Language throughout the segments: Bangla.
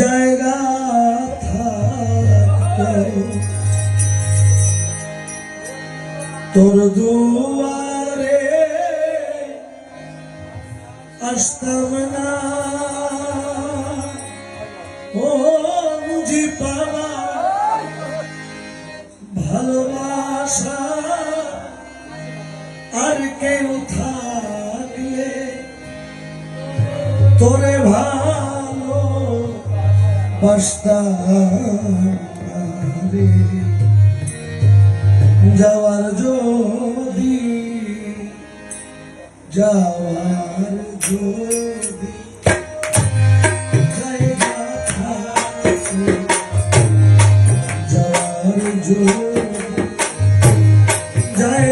জায়গা তোর দুয়ারে আসতাম না। ও বুঝি ভালোবাসা আর কেউ থাকলে তোরে ভালো বাসতাম রে যাওয়ার যদি যাওয়ার যদি যাওয়ার জায়গা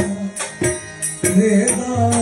Sereda